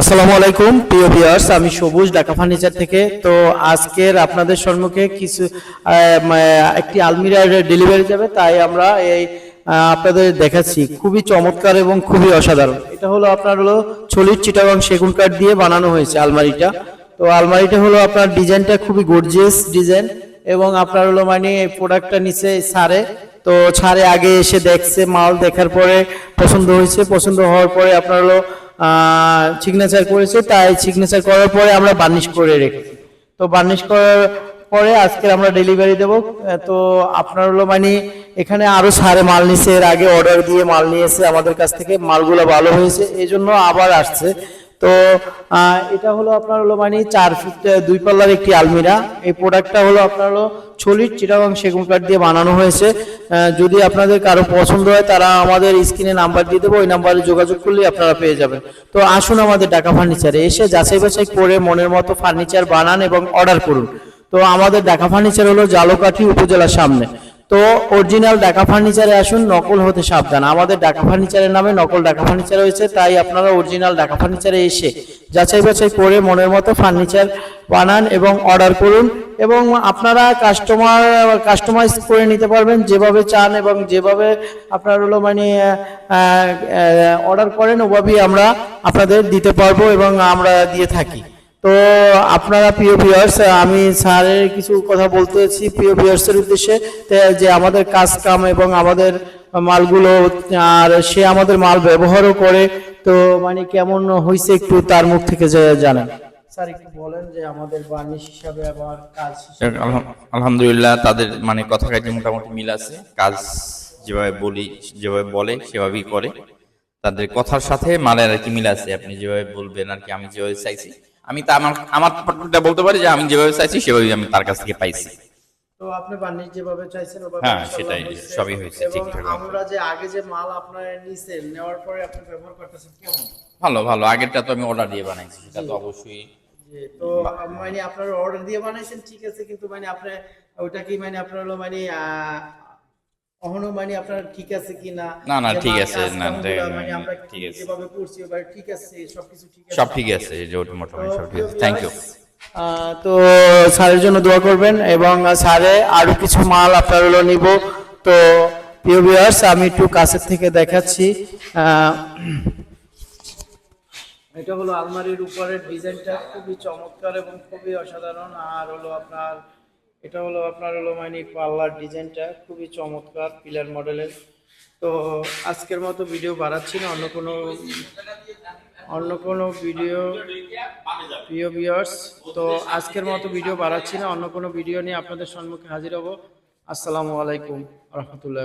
আসসালামু আলাইকুম, প্রিয় ভিউয়ার্স, আমি সবুজ ঢাকা ফার্নিচার থেকে। তো আজকের আপনাদের সম্মুখে কিছু একটি আলমিরার ডেলিভারি যাবে, তাই আমরা এই আপনাদের দেখাচ্ছি। খুবই চমৎকার এবং খুবই অসাধারণ। এটা হলো আপনার হলো ছলির চিটাগং সেগুন কাঠ দিয়ে বানানো হয়েছে আলমারিটা। তো আলমারিটা হলো আপনার ডিজাইনটা খুবই গর্জিয়াস ডিজাইন এবং আপনার হলো মানে এই প্রোডাক্টটা নিচে ছাড়ে। তো ছাড়ে আগে এসে দেখছে, মাল দেখার পরে পছন্দ হয়েছে। পছন্দ হওয়ার পরে আপনার হলো সিগনেচার করেছে, তাই সিগনেচার করার পরে আমরা বার্নিশ করে রেখেছি। তো বার্নিশ করার পরে আজকে আমরা ডেলিভারি দেব। তো আপনার হলো মানে এখানে আরও সারে মাল নিছে, এর আগে অর্ডার দিয়ে মাল নিয়েছে আমাদের কাছ থেকে মালগুলো ভালো হয়েছে এই জন্য আবার আসছে। তো এটা হলো আপনার হলো মানে চার ফিট দুই পাল্লার একটি আলমিরা। এই প্রোডাক্টটা হলো আপনার হলো ছলির চিটাগং সেগুন কাঠ দিয়ে বানানো হয়েছে। যদি আপনাদের কারও পছন্দ হয়, তারা আমাদের স্ক্রিনে নাম্বার দিয়ে দেবো, ওই নাম্বারে যোগাযোগ করলে আপনারা পেয়ে যাবেন। তো আসুন আমাদের ঢাকা ফার্নিচারে এসে যাচাই বাছাই করে মনের মতো ফার্নিচার বানান এবং অর্ডার করুন। তো আমাদের ঢাকা ফার্নিচার হলো জালকাঠি উপজেলার সামনে। তো অরিজিনাল ঢাকা ফার্নিচারে আসুন, নকল হতে সাবধান। আমাদের ঢাকা ফার্নিচারের নামে নকল ঢাকা ফার্নিচার হয়েছে তাই আপনারা অরিজিনাল ঢাকা ফার্নিচারে এসে যাচাই বাছাই করে মনের মতো ফার্নিচার বানান এবং অর্ডার করুন এবং আপনারা কাস্টমার কাস্টমাইজ করে নিতে পারবেন, যেভাবে চান এবং যেভাবে আপনার হলো মানে অর্ডার করেন, ওভাবেই আমরা আপনাদের দিতে পারব এবং আমরা দিয়ে থাকি। তো আপনারা প্রিয় ভিউয়ার্স আমি স্যারের কিছু কথা বলতে চাচ্ছি প্রিয় ভিউয়ার্সের উদ্দেশ্যে যে আমাদের কাজ কাম এবং আমাদের মালগুলো, আর সে আমাদের মাল ব্যবহারও করে, তো মানে কেমন হয়েছে একটু তার মুখ থেকে জানেন। স্যার, একটু বলেন যে আমাদের হিসাবে আবার কাজ আলহামদুলিল্লাহ তাদের মানে কথা কাজে মোটামুটি মিল আছে। কাজ যেভাবে বলি, যেভাবে বলে, সেভাবেই করে। তাদের কথার সাথে মালের আর কি মিল আছে। আপনি যেভাবে বলবেন আর কি, আমি যেভাবে চাইছি। আমি তা আমার আমার পক্ষটা বলতে পারি যে আমি যেভাবে চাইছি সেভাবেই আমি তার কাছ থেকে পাইছি। তো আপনি বার্নিশ যেভাবে চাইছেন হ্যাঁ, সেটাই, সবই হয়েছে ঠিকঠাক আমরা যে আগে যে মাল আপনারা নিছেন নেওয়ার পরে আপনি ব্যবহার করতেছেন কেমন? ভালো ভালো আগেরটা তো আমি অর্ডার দিয়ে বানাইছি সেটা তো অবশ্যই। তো মানে আপনার অর্ডার দিয়ে বানাইছেন ঠিক আছে কিন্তু মানে আপনি ওটা কি মানে আপনার হলো মানে অহনো মানে আপনার ঠিক আছে কি না না, না, ঠিক আছে, না, মানে আমরা ঠিক আছে। যেভাবে করছি ওভাবে ঠিক আছে সবকিছু ঠিক আছে সব ঠিক আছে যে মোটামুটি সব ঠিক আছে। থ্যাংক ইউ তো স্যারের জন্য দোয়া করবেন এবং স্যারে আরও কিছু মাল আপনার হলো নিব। তো প্রিয় ভিউয়ার্স আমি একটু কাছের থেকে দেখাচ্ছি। এটা হলো আলমারির উপরের ডিজাইনটা খুবই চমৎকার এবং খুবই অসাধারণ। আর হলো আপনার এটা হলো আপনার হলো মানে পাল্লার ডিজাইনটা, খুবই চমৎকার পিলার মডেলের। তো আজকের মতো ভিডিও বাড়াচ্ছি না, অন্য কোনো অন্য কোনো ভিডিও প্রিয় ভিউয়ার্স তো আজকের মতো ভিডিও বাড়াচ্ছি না, অন্য কোনো ভিডিও নিয়ে আপনাদের সম্মুখে হাজির হব। আসসালামু আলাইকুম রহমতুল্লাহ